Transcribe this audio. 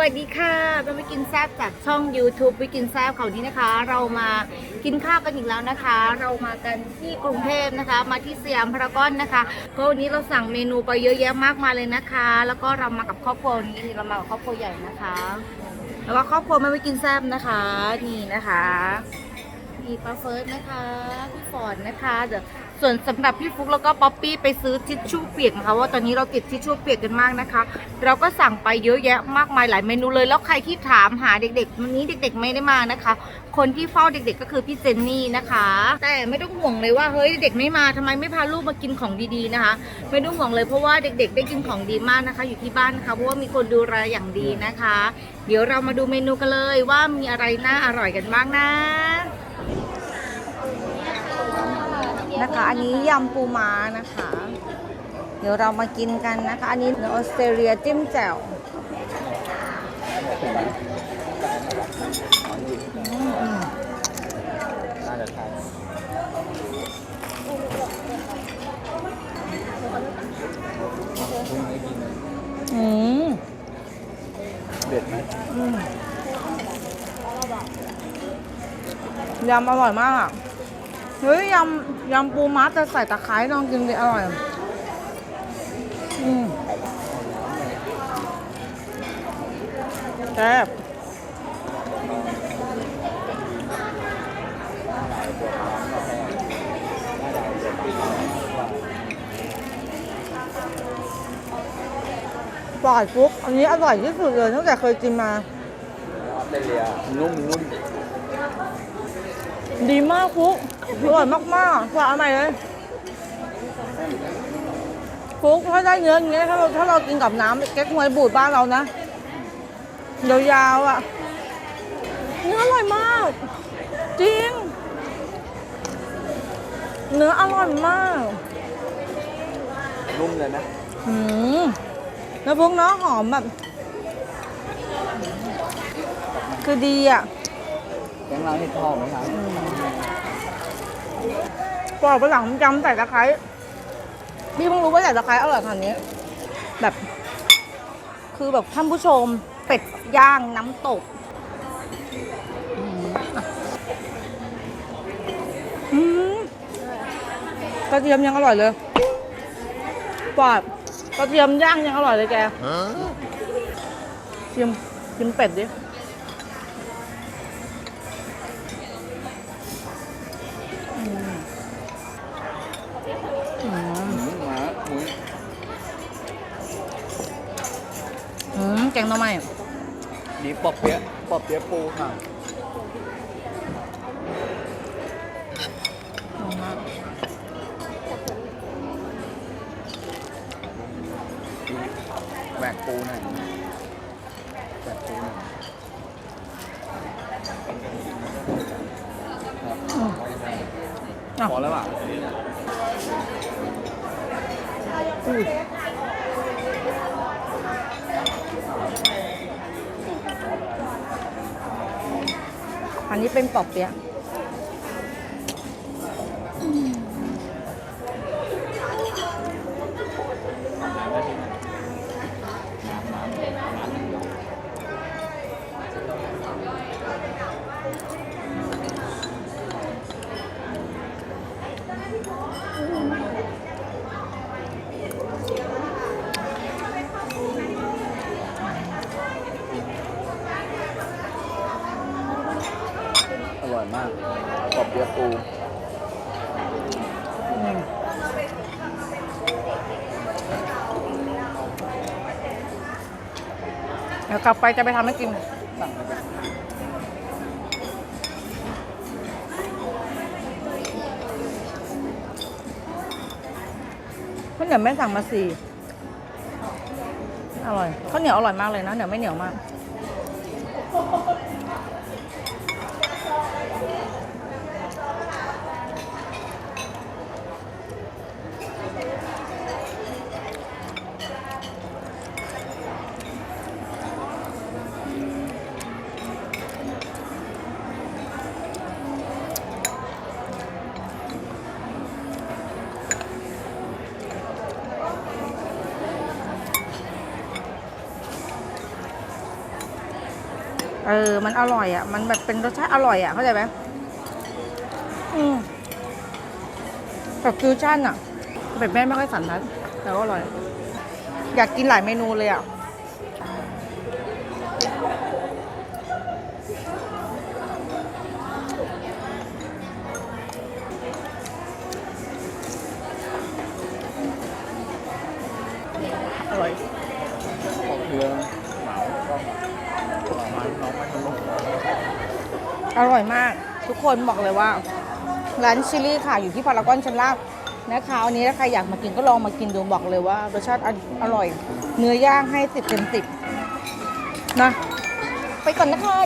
วัสดีค่ะเราไปกินแซ่บจากช่อง YouTube ไปกินแซ่บเขานี้นะคะ เรามากินข้าวกันอีกแล้วนะคะ เรามากันที่กรุงเทพนะคะ มาที่สยามพารากอนนะคะก็วันนี้เราสั่งเมนูไปเยอะแยะมากมายเลยนะคะ แล้วก็เรามากับครอบครัวนี้เรามากับครอบครัวใหญ่นะคะ แล้วก็ครอบครัวไม่ไปกินแซ่บนะคะ นี่นะคะมีป้าเฟิร์สนะคะพี่ฟอนนะคะเดี๋ยว ส่วนสำหรับพี่ฟุกแล้วก็ป๊อปปี้ไปซื้อทิชชู่เปียกนะคะว่าตอนนี้เราติดทิชชู่เปียกกันมากนะคะ เราก็สั่งไปเยอะแยะมากมายหลายเมนูเลยแล้วใครที่ถามหาเด็กๆวันนี้เด็ก ๆ ไม่ได้มานะคะ คนที่เฝ้าเด็ก ๆ ก็คือพี่เจนนี่นะคะ แต่ไม่ต้องห่วงเลยว่าเฮ้ยเด็กไม่มาทำไมไม่พาลูกมากินของดีๆนะคะ ไม่ต้องห่วงเลยเพราะว่าเด็ก ๆ ได้กินของดีมากนะคะ อยู่ที่บ้านนะคะเพราะว่ามีคนดูแลอย่างดีนะคะ เดี๋ยวเรามาดูเมนูกันเลยว่ามีอะไรน่าอร่อยกันบ้างนะ นะคะ อันนี้ยำปูม้านะคะ เดี๋ยวเรามากินกันนะคะ อันนี้เนื้อออสเตรเลียจิ้มแจ่วอืมอืมน่าจะใช่อืมเด็ดไหมอืมยำอร่อยมากอะ เฮ้ยยำยำปูม้าจะใส่ตะไคร้ลองกินดิอร่อย อืมแซ่บปลอดปุ๊บอันนี้อร่อยที่สุดเลยตั้งแต่เคยกินมา เตรเลียนุ่มนุ่มดีมากฟุกอร่อยมากๆฝากเอาใหม่เลยฟุกถ้าได้เนื้ออย่างเงี้ยถ้าเราถ้าเรากินกับน้ำเก๊กฮวยบูดบ้านเรานะยาวๆอะเนื้ออร่อยมาก จริง เนื้ออร่อยมาก นุ่มเลยนะหืมแล้วพวกเนาะหอมแบบ คือดีอะแกงเราเห็ดทองไหมครับปอกไปหลังจำใส่ตะไคร้พี่เพิ่งรู้ว่าใส่ตะไคร้อร่อยขนาดนี้ แบบ คือแบบท่านผู้ชมเป็ดย่างน้ำตกอืมอะอืมกระเทียมยังอร่อยเลยปอดกระเทียมย่างยังอร่อยเลยแกชิมชิมเป็ดดิ หมูหมาหมูอืมแกงหน่อไม้ดีปอบเปี๊ยะปอบเปี๊ยะปูค่ะหอมมากแหวกปูหน่อยแหวกปูหน่อย พอแล้วอะอุ้ยอันนี้เป็นปอบเปี๊ยะ ร่อยมากปอบเปี๊ยะปูเดี๋ยวกลับไปจะไปทำให้กินสั่งไปข้าวเหนียวแม่สั่งมาสี่อร่อยข้าวเหนียวอร่อยมากเลยนะเหนียวไม่เหนียวมาก เออ มันอร่อยอะ มันแบบเป็นรสชาติอร่อยอะ เข้าใจไหมอืมแบบฟิวชั่นอะแบบแม่ไม่ค่อยสันทัดแต่ว่าอร่อย อยากกินหลายเมนูเลยอะ อร่อยมาก ทุกคนบอกเลยว่า ร้านชิลี่ค่ะ อยู่ที่พารากอนชั้นล่างนะคะวันนี้ถ้าใครอยากมากินก็ลองมากินดูบอกเลยว่ารสชาติอร่อย เนื้อย่างให้สิบเต็มสิบนะ ไปก่อนนะคะ